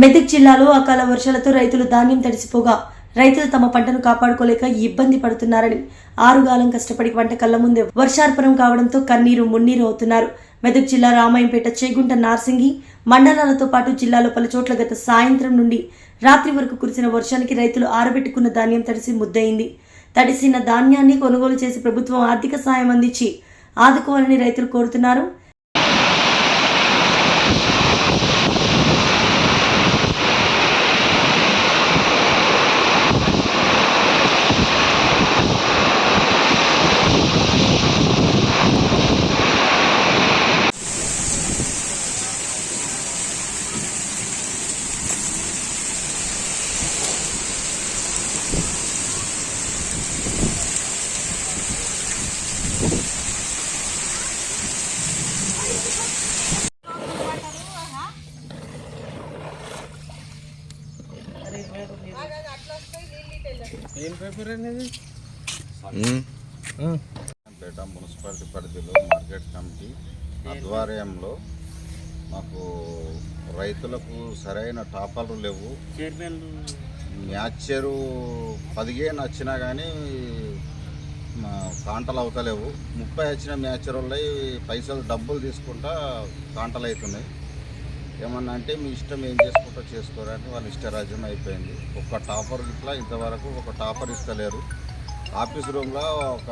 మెదక్ జిల్లాలో అకాల వర్షాలతో రైతులు ధాన్యం తడిసిపోగా రైతులు తమ పంటను కాపాడుకోలేక ఇబ్బంది పడుతున్నారని ఆరుగాలం కష్టపడి పంట కళ్ళ ముందే వర్షార్పణం కావడంతో కన్నీరు మున్నీరు అవుతున్నారు. మెదక్ జిల్లా రామాయంపేట చేగుంట నార్సింగి మండలాలతో పాటు జిల్లాలో పలు చోట్ల గత సాయంత్రం నుండి రాత్రి వరకు కురిసిన వర్షానికి రైతులు ఆరబెట్టుకున్న ధాన్యం తడిసి ముద్దయింది. తడిసిన ధాన్యాన్ని కొనుగోలు చేసి ప్రభుత్వం ఆర్థిక సాయం అందించి ఆదుకోవాలని రైతులు కోరుతున్నారు. ఏం పేపర్ అనేది? పేట మున్సిపాలిటీ పరిధిలో మార్కెట్ కమిటీ ఆధ్వర్యంలో మాకు రైతులకు సరైన టాపర్లు లేవు. చైర్మన్? మ్యాచరు పదిహేను వచ్చినా కానీ మా కాంటలు అవుతలేవు. ముప్పై వచ్చిన మ్యాచర్ పైసలు డబ్బులు తీసుకుంటా కాంటలు అవుతున్నాయి ఏమన్నా అంటే మీ ఇష్టం ఏం చేసుకుంటా చేసుకోరని వాళ్ళ ఇష్టరాజ్యం అయిపోయింది. ఒక్క టాపర్ ఇట్లా ఇంతవరకు ఒక టాపర్ ఇస్తలేరు. ఆఫీస్ రూమ్లో ఒక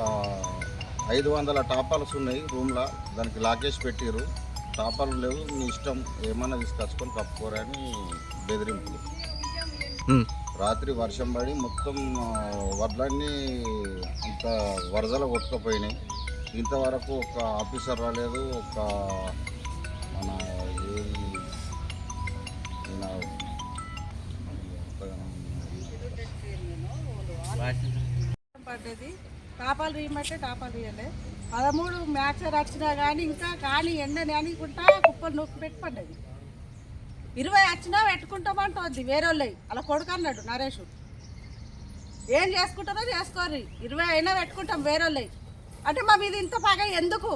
ఐదు వందల టాపర్స్ ఉన్నాయి రూమ్లో. దానికి లాకేజ్ పెట్టిరు టాపర్లు లేవు. మీ ఇష్టం ఏమన్నా తీసుకొచ్చుకొని కప్పుకోరని బెదిరింపులు. రాత్రి వర్షం పడి మొత్తం వడ్లన్నీ ఇంత వరదలు కొట్టుకుపోయినాయి. ఇంతవరకు ఒక ఆఫీసర్ రాలేదు. ఒక మన ఏది పడ్డది. టాపాలు రీయమంటే టాపాలు రీయలే పదమూడు మ్యాచర్ వచ్చినా కానీ ఇంకా కానీ ఎండ అనుకుంటా కుప్పలు నొక్కి పెట్టి పడ్డది. ఇరవై వచ్చినా పెట్టుకుంటామంటుంది వేరే వాళ్ళవి అలా కొడుకు అన్నాడు నరేష్. ఏం చేసుకుంటారో చేసుకోర్రి. ఇరవై అయినా పెట్టుకుంటాం వేరే వాళ్ళవి అంటే మా మీద ఇంత పగ ఎందుకు?